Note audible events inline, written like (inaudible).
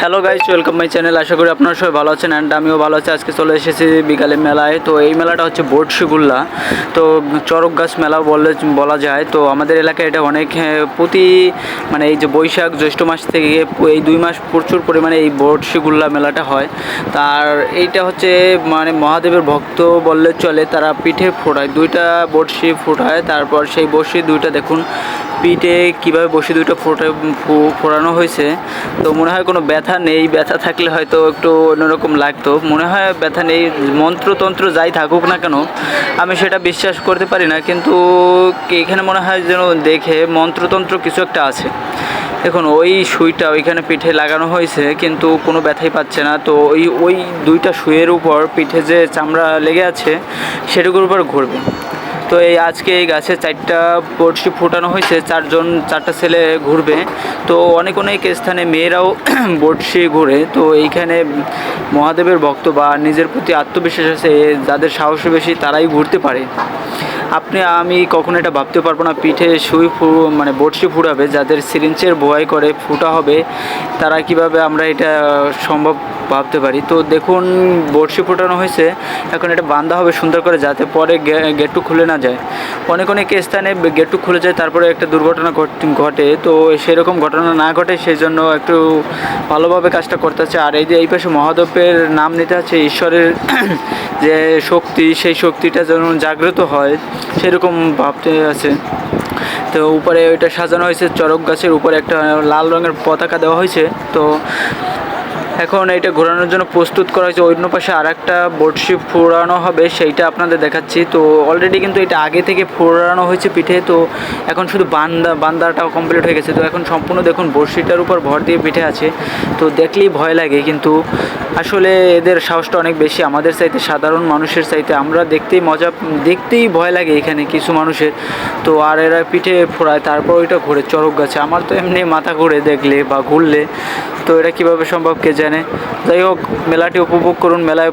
Hello guys welcome my channel আশা করি আপনারা সবাই ভালো আছেন অ্যান্ড আমিও ভালো আছি। আজকে চলে এসেছি বিকালে মেলায়। তো এই মেলাটা হচ্ছে বটশিগুল্লা তো চরক গাছ মেলা বলে বলা যায়। তো আমাদের এলাকায় এটা অনেক প্রতি মানে এই যে বৈশাখ, জ্যৈষ্ঠ মাস থেকে এই দুই মাস প্রচুর পরিমাণে এই বটশিগুল্লা মেলাটা হয়। তার এইটা হচ্ছে মানে মহাদেবের ভক্ত বললে চলে, তারা পিঠে ফোটায়, দুইটা বড়শি ফোটায়, তারপর সেই বড়শি দুইটা দেখুন পিঠে কীভাবে বসে দুইটা ফোটা ফোড়ানো হয়েছে, তো মনে হয় কোনো ব্যথা নেই। ব্যথা থাকলে হয়তো একটু অন্যরকম লাগতো। মনে হয় ব্যথা নেই, মন্ত্রতন্ত্র যাই থাকুক না কেন, আমি সেটা বিশ্বাস করতে পারি না। কিন্তু এখানে মনে হয় যেন দেখে মন্ত্রতন্ত্র কিছু একটা আছে। দেখুন, ওই সুইটা ওইখানে পিঠে লাগানো হয়েছে, কিন্তু কোনো ব্যথাই পাচ্ছে না। তো ওই ওই দুইটা সুইয়ের উপর পিঠে যে চামড়া লেগে আছে, সেটুকুর উপর ঘুরবে। তো এই আজকে এই গাছে চারটা বড়শি ফোটানো হয়েছে, চারজন, চারটা ছেলে ঘুরবে। তো অনেক অনেক স্থানে মেয়েরাও (clears throat) বড়শি ঘুরে। তো এইখানে মহাদেবের ভক্ত বা নিজের প্রতি আত্মবিশ্বাস আছে, যাদের সাহস বেশি তারাই ঘুরতে পারে। আপনি, আমি কখনো এটা ভাবতে পারব না, পিঠে সুই ফু মানে বড়শি ফুটাবে যাদের সিরিঞ্চের ভয় করে, ফুটা হবে, তারা কীভাবে আমরা এটা সম্ভব ভাবতে পারি? তো দেখুন, বড়শি ফোটানো হয়েছে, এখন এটা বান্ধা হবে সুন্দর করে যাতে পরে গেটটু খুলে না যায়। অনেক অনেক স্থানে গেটটু খুলে যায়, তারপরে একটা দুর্ঘটনা ঘট- ঘটে, তো সেরকম ঘটনা না ঘটে সেই জন্য একটু ভালোভাবে কাজটা করতে হচ্ছে। আর এই যে, এই পাশে মহাদেবের নাম নিতে আছে ঈশ্বরের (clears throat) যে শক্তি, সেই শক্তিটা যেন জাগ্রত হয় সেরকম ভাবতে আছে। তো উপরে ওইটা সাজানো হয়েছে চরক গাছের, উপরে একটা লাল রঙের পতাকা দেওয়া হয়েছে। তো এখন এটা ঘোরানোর জন্য প্রস্তুত করা হয়েছে। অন্য পাশে আর একটা বড়শি ফোড়ানো হবে, সেইটা আপনাদের দেখাচ্ছি। তো অলরেডি কিন্তু এটা আগে থেকে ফোড়ানো হয়েছে পিঠে। তো এখন শুধু বান্দা, বান্দাটাও কমপ্লিট হয়ে গেছে। তো এখন সম্পূর্ণ দেখুন, বড়শিটার উপর ভর দিয়ে পিঠে আছে। তো দেখলেই ভয় লাগে কিন্তু আসলে এদের সাহসটা অনেক বেশি। আমাদের চাইতে সাধারণ মানুষের চাইতে আমরা দেখতেই মজা, দেখতেই ভয় লাগে এখানে কিছু মানুষের। তো আর এরা পিঠে ফোড়ায়, তারপর ওইটা ঘুরে, চরক গাছে। আমার তো এমনি মাথা ঘুরে দেখলে বা ঘুরলে, তো এটা কীভাবে সম্ভব কে জানে? যাই হোক, মেলাটি উপভোগ করুন, মেলায়